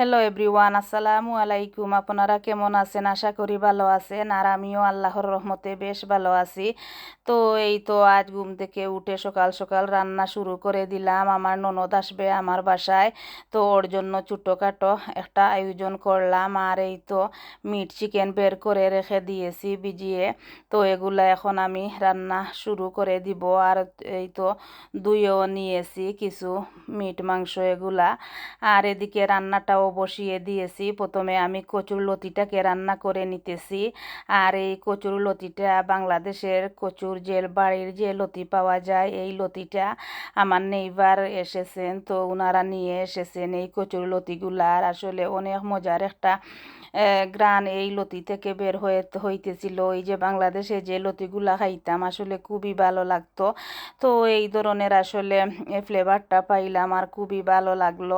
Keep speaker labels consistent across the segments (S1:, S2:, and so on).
S1: Hello everyone আসসালামু আলাইকুম। আপনারা কেমন আছেন? আশা করি ভালো আছেন। আর আমিও আল্লাহর রহমতে বেশ ভালো আছি। তো এই তো আজ ঘুম থেকে উঠে সকাল সকাল রান্না শুরু করে দিলাম। আমার ননদ আসবে আমার বাসায়। তো ওর জন্য ছোটোখাটো একটা আয়োজন করলাম। আর এই তো মিট চিকেন বের করে রেখে দিয়েছি ভিজিয়ে। তো এগুলা এখন আমি রান্না শুরু করে দিব। আর এই তো দুইও নিয়েছি কিছু মিট মাংস এগুলা। আর এদিকে রান্নাটাও বসিয়ে দিয়েছি। প্রথমে আমি কচুর লতিটাকে রান্না করে নিতেছি। আর এই কচুর লতিটা বাংলাদেশের কচুর জেল, বাড়ির যে লতি পাওয়া যায়, এই লতিটা আমার নেইবার এসেছেন। তো ওনারা নিয়ে এসেছেন এই কচুর লতিগুলার আসলে অনেক মজার একটা গ্রান এই লতি থেকে বের হয়ে হইতেছিল। এই যে বাংলাদেশে যে লতিগুলা খাইতাম, আসলে খুবই ভালো লাগতো। তো এই ধরনের আসলে ফ্লেভারটা পাইলাম আর খুবই ভালো লাগল।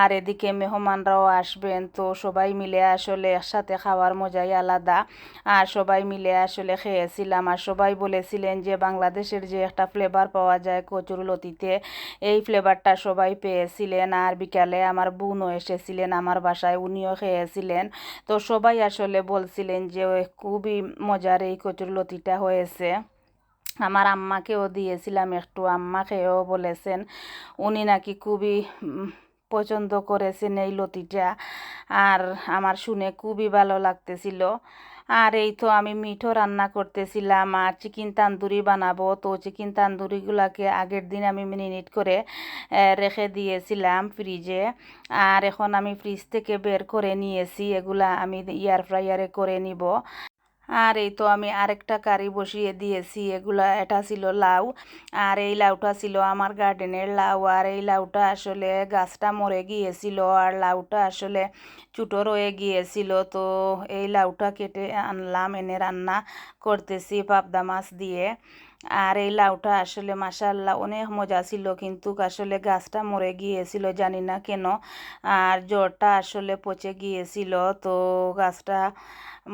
S1: আর এদিকে মেহমানরাও আসবেন, তো সবাই মিলে আসলে একসাথে খাওয়ার মজাই আলাদা। আর সবাই মিলে আসলে খেয়েছিলাম। আর সবাই বলেছিলেন যে বাংলাদেশের যে একটা ফ্লেভার পাওয়া যায় কচুর লতিতে, এই ফ্লেভারটা সবাই পেয়েছিলেন। আর বিকালে আমার বোনও এসেছিলেন আমার বাসায়, উনিও খেয়েছিলেন। তো সবাই আসলে বলছিলেন যে খুবই মজার এই কচুর লতিটা হয়েছে। আমার আম্মাকেও দিয়েছিলাম একটু, আম্মাকেও বলেছেন, উনি নাকি খুবই পছন্দ করেছেন এই লতিটা। আর আমার শুনে খুবই ভালো লাগতেছিল। আর এই তো আমি মিঠো রান্না করতেছিলাম আর চিকেন তান্দুরি বানাবো। তো চিকেন তান্দুরিগুলোকে আগের দিন আমি মিনিট করে রেখে দিয়েছিলাম ফ্রিজে আর এখন আমি ফ্রিজ থেকে বের করে নিয়েছি। এগুলা আমি এয়ার ফ্রায়ারে করে নিব। আর এই তো আমি আরেকটা কারি বসিয়ে দিয়েছি, এগুলা এটা ছিল লাউ, আর এই লাউটা ছিল আমার গার্ডেনের লাউ, আর এই লাউটা আসলে গাছটা মরে গিয়েছিল, আর লাউটা আসলে ছুটো রয়ে গিয়েছিল, তো এই লাউটা কেটে আনলাম, এনে রান্না করতেছি পাবদা মাছ দিয়ে। আর এই লাউটা আসলে মাসাল্লাহ অনেক মজা ছিল কিন্তু আসলে গাছটা মরে গিয়েছিল জানি না কেন। আর জ্বরটা আসলে পচে গিয়েছিল তো গাছটা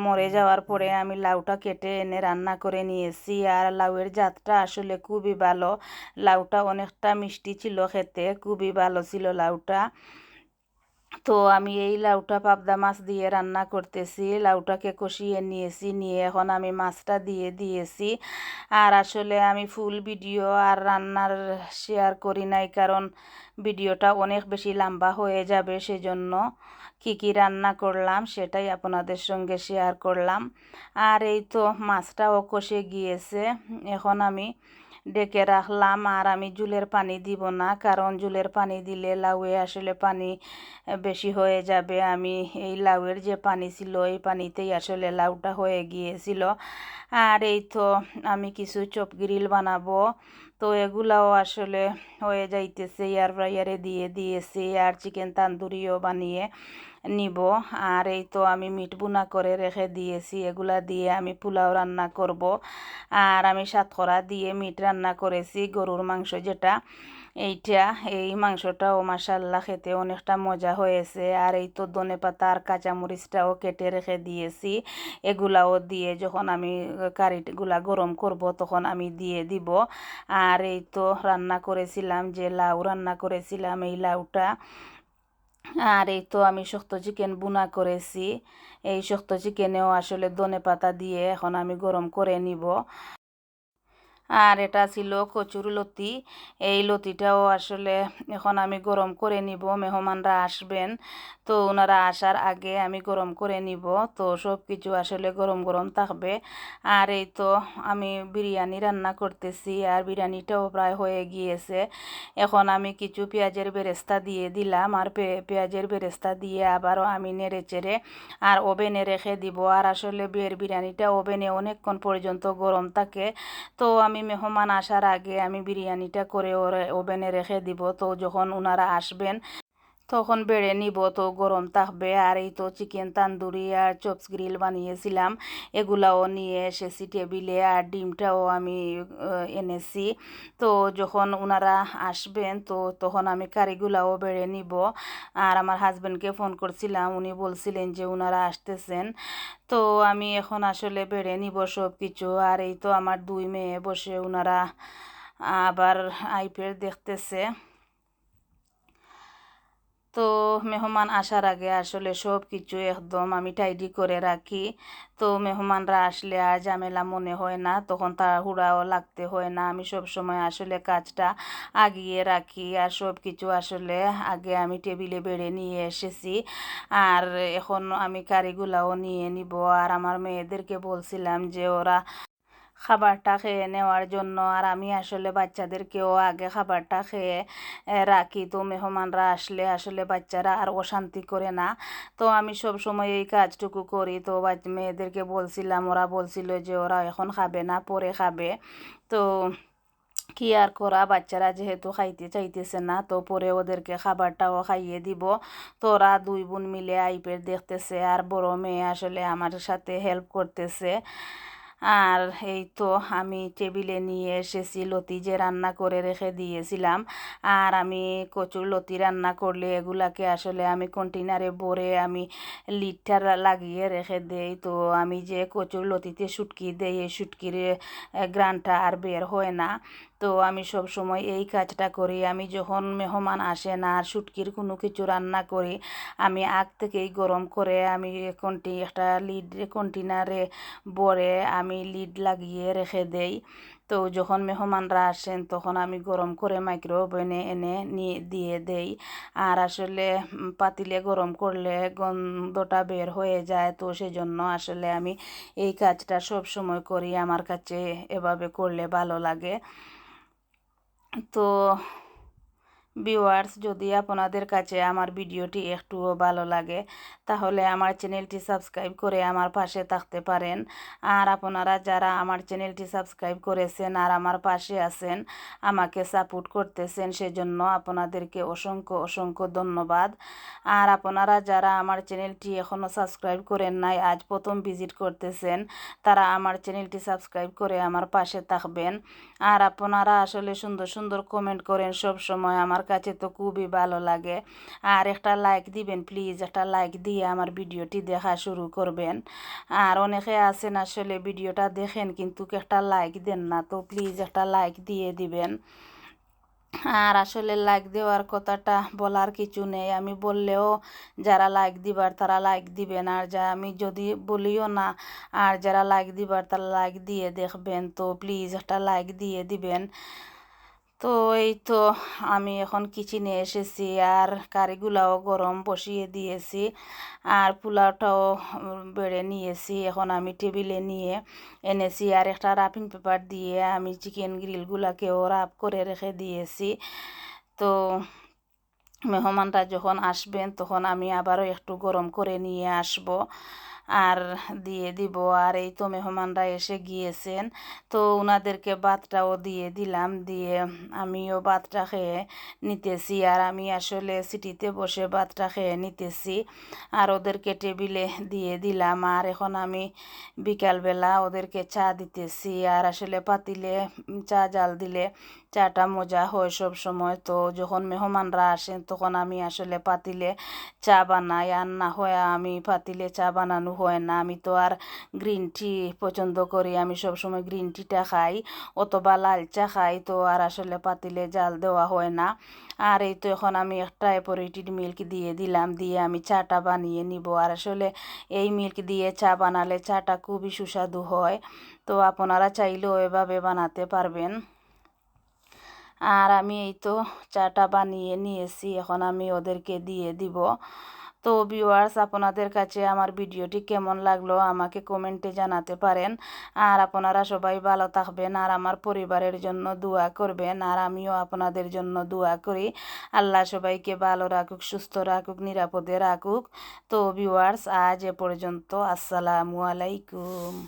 S1: মরে যাওয়ার পরে আমি লাউটা কেটে এনে রান্না করে নিয়েছি আর লাউয়ের জাতটা আসলে খুবই ভালো। লাউটা অনেকটা মিষ্টি ছিল খেতে খুবই ভালো ছিল লাউটা। তো আমি এই লাউটা পাবদা মাছ দিয়ে রান্না করতেছি। লাউটাকে কষিয়ে নিয়েছি, নিয়ে এখন আমি মাছটা দিয়ে দিয়েছি। আর আসলে আমি ফুল ভিডিও আর রান্নার শেয়ার করি নাই কারণ ভিডিওটা অনেক বেশি লম্বা হয়ে যাবে সেজন্য কি কি রান্না করলাম সেটাই আপনাদের সঙ্গে শেয়ার করলাম। আর এই তো মাছটাও কষে গিয়েছে। এখন আমি ডেকে রাখলাম আর আমি জুলের পানি দিব না, কারণ জুলের পানি দিলে লাউয়ে আসলে পানি বেশি হয়ে যাবে। আমি এই লাউয়ের যে পানি ছিল, এই পানিতেই আসলে লাউটা হয়ে গিয়েছিল। আর এই তো আমি কিছু চপ গ্রিল বানাবো। তো এগুলাও আসলে হয়ে যাইতেছে এয়ার ফ্রাইয়ারে দিয়ে দিয়েছি আর চিকেন তান্দুরিও বানিয়ে নিব। আর এই তো আমি মিট বুনা করে রেখে দিয়েছি, এগুলা দিয়ে আমি পোলাও রান্না করব। আর আমি সাতখরা দিয়ে মিট রান্না করেছি, গরুর মাংস যেটা। এইটা, এই মাংসটাও মাসাল্লাহ খেতে অনেকটা মজা হয়েছে। আর এই তো ধনে পাতা আর কাঁচামরিচটাও কেটে রেখে দিয়েছি। এগুলাও দিয়ে যখন আমি কারিগুলা গরম করব তখন আমি দিয়ে দিব। আর এই তো রান্না করেছিলাম, যে লাউ রান্না করেছিলাম, এই লাউটা। আর এই তো আমি শক্ত চিকেন বুনা করেছি। এই শক্ত চিকেনেও আসলে ধনে পাতা দিয়ে এখন আমি গরম করে নিব। আর এটা ছিল কচুর লতি। এই লতিটাও আসলে এখন আমি গরম করে নিব, মেহমানরা আসবেন। তো ওনারা আসার আগে আমি গরম করে নিব। তো সব কিছু আসলে গরম গরম থাকবে। আর এই তো আমি বিরিয়ানি রান্না করতেছি আর বিরিয়ানিটাও প্রায় হয়ে গিয়েছে। এখন আমি কিছু পেঁয়াজের বেরেস্তা দিয়ে দিলাম আর পেঁয়াজের বেরেস্তা দিয়ে আবারও আমি নেড়ে চেড়ে আর ওভেনে রেখে দিব। আর আসলে বিয়ের বিরিয়ানিটা ওভেনে অনেকক্ষণ পর্যন্ত গরম থাকে। তো আমি মেহমান আসার আগে আমি বিরিয়ানিটা করে ওরে ওভেনে রেখে দিব। তো যখন ওনারা আসবেন তখন বেড়ে নিব তো গরম থাকবে আর এই তো চিকেন, তান্দুরি আর চপস গ্রিল বানিয়েছিলাম। এগুলাও নিয়ে এসেছি টেবিলে আর ডিমটাও আমি এনেছি। তো যখন ওনারা আসবেন তো তখন আমি কারিগুলাও বেড়ে নিব। আর আমার হাজব্যান্ডকে ফোন করছিলাম, উনি বলছিলেন যে ওনারা আসতেছেন। তো আমি এখন আসলে বেড়ে নিব সব কিছু আর এই তো আমার দুই মেয়ে বসে ওনারা আবার আইপিএল দেখতেছে। মেহমান আসার আগে আসলে সব কিছু একদম আমি টাইডি করে রাখি। তো মেহমানরা আসলে আর ঝামেলা মনে হয় না, তখন তাড়াহুড়াও লাগতে হয় না। আমি সব সময় আসলে কাজটা আগিয়ে রাখি আর সব কিছু আসলে আগে আমি টেবিলে বেড়ে নিয়ে এসেছি। আর এখন আমি কারিগুলাও নিয়ে নিব। আর আমার মেয়েদেরকে বলছিলাম যে ওরা খাবারটা খেয়ে নেওয়ার জন্য। আর আমি আসলে বাচ্চাদেরকেও আগে খাবারটা খেয়ে রাখি। তো মেহমানরা আসলে আসলে বাচ্চারা আর অশান্তি করে না। তো আমি সব সময় এই কাজটুকু করি। তো মেয়েদেরকে বলছিলাম, ওরা বলছিল যে ওরা এখন খাবে না, পরে খাবে। তো কি আর করা? বাচ্চারা যেহেতু খাইতে চাইতেছে না, তো পরে ওদেরকে খাবারটাও খাইয়ে দিব। তো ওরা দুই বোন মিলে আইপের দেখতেছে। আর বড় মেয়ে আসলে আমার সাথে হেল্প করতেছে। আর এই তো আমি টেবিলে নিয়ে এসেছি লতি যে রান্না করে রেখে দিয়েছিলাম। আর আমি কচুর লতি রান্না করলে এগুলাকে আসলে আমি কন্টেনারে ভরে আমি লিডটা লাগিয়ে রেখে দেই। তো আমি যে কচুর লতিতে শুটকি দেই, এই শুটকির গ্রানটা আর বের হয় না। তো আমি সব সময় এই কাজটা করি। আমি যখন মেহমান আসে না আর শুটকির কোনো কিছু রান্না করি, আমি আগ থেকেই গরম করে আমি কন্টি, একটা লিড কন্টেনারে ভরে আমি লিড লাগিয়ে রেখে দেই। তো যখন মেহমানরা আসেন, তখন আমি গরম করে মাইক্রো ওভেনে এনে নিয়ে দিয়ে দেই। আর আসলে পাতিলে গরম করলে গন্ধটা বের হয়ে যায়। তো সেজন্য আসলে আমি এই কাজটা সব সময় করি। আমার কাছে এভাবে করলে ভালো লাগে। তো ভিউয়ার্স যদি আপনাদের কাছে আমার ভিডিওটি একটুও ভালো লাগে, তাহলে আমার চ্যানেলটি সাবস্ক্রাইব করে আমার পাশে থাকতে পারেন। আর আপনারা যারা আমার চ্যানেলটি সাবস্ক্রাইব করেছেন আর আমার পাশে আছেন, আমাকে সাপোর্ট করতেছেন, সেজন্য আপনাদেরকে অসংখ্য অসংখ্য ধন্যবাদ। আর আপনারা যারা আমার চ্যানেলটি এখনও সাবস্ক্রাইব করেন নাই, আজ প্রথম ভিজিট করতেছেন, তারা আমার চ্যানেলটি সাবস্ক্রাইব করে আমার পাশে থাকবেন। আর আপনারা আসলে সুন্দর সুন্দর কমেন্ট করেন সব সময় আমার আমার কাছে তো খুবই ভালো লাগে। আর একটা লাইক দিবেন প্লিজ একটা লাইক দিয়ে আমার ভিডিওটি দেখা শুরু করবেন। আর অনেকে আছেন আসলে ভিডিওটা দেখেন কিন্তু একটা লাইক দেন না, তো প্লিজ একটা লাইক দিয়ে দিবেন। আর আসলে লাইক দেওয়ার কথাটা বলার কিছু নেই। আমি বললেও যারা লাইক দিবার তারা লাইক দিবেন। আর যা আমি যদি বলিও না, আর যারা লাইক দিবার তারা লাইক দিয়ে দেখবেন, তো প্লিজ একটা লাইক দিয়ে দিবেন। তো এই তো আমি এখন কিচেনে এসেছি আর কারিগুলাও গরম বসিয়ে দিয়েছি আর পোলাওটাও বেড়ে নিয়েছি। এখন আমি টেবিলে নিয়ে এনেছি আর একটা রাপিং পেপার দিয়ে আমি চিকেন গ্রিলগুলাকেও রাপ করে রেখে দিয়েছি। তো মেহমানরা যখন আসবেন তখন আমি আবারও একটু গরম করে নিয়ে আসব। আর দিয়ে দিব। আর এই তো মেহমানরা এসে গিয়েছেন। তো ওনাদেরকে ভাতটাও দিয়ে দিলাম। দিয়ে আমিও ভাতটা খেয়ে নিতেছি। আর আমি আসলে সিটিতে বসে ভাতটা খেয়ে নিতেছি। আর ওদেরকে টেবিলে দিয়ে দিলাম। আর এখন আমি বিকালবেলা ওদেরকে চা দিতেছি। আর আসলে পাতিলে চা জাল দিলে চাটা মজা হয় সব সময়। তো যখন মেহমানরা আসেন, তখন আমি আসলে পাতিলে চা বানাই। আর না হয় আমি পাতিলে চা বানানো হয় না। আমি তো আর গ্রিন টি পছন্দ করি। আমি সব সময় গ্রিন টিটা খাই অথবা লাল চা খাই। তো আর আসলে পাতিলে জাল দেওয়া হয় না। আর এই তো এখন আমি একটা এপোরেটেড মিল্ক দিয়ে দিলাম। দিয়ে আমি চাটা বানিয়ে নিব। আর আসলে এই মিল্ক দিয়ে চা বানালে চাটা খুবই সুস্বাদু হয়। তো আপনারা চাইলেও এভাবে বানাতে পারবেন। আর আমি এই তো চাটা বানিয়ে নিয়েছি, এখন আমি ওদেরকে দিয়ে দিব। তো ভিউয়ার্স আপনাদের কাছে আমার ভিডিওটি কেমন লাগল আমাকে কমেন্টে জানাতে পারেন। আর আপনারা সবাই ভালো থাকবেন, আর আমার পরিবারের জন্য দোয়া করবেন, আর আমিও আপনাদের জন্য দোয়া করি। আল্লাহ সবাইকে ভালো রাখুক, সুস্থ রাখুক, নিরাপদে রাখুক। তো ভিউয়ার্স আজ এ পর্যন্ত, আসসালামু আলাইকুম।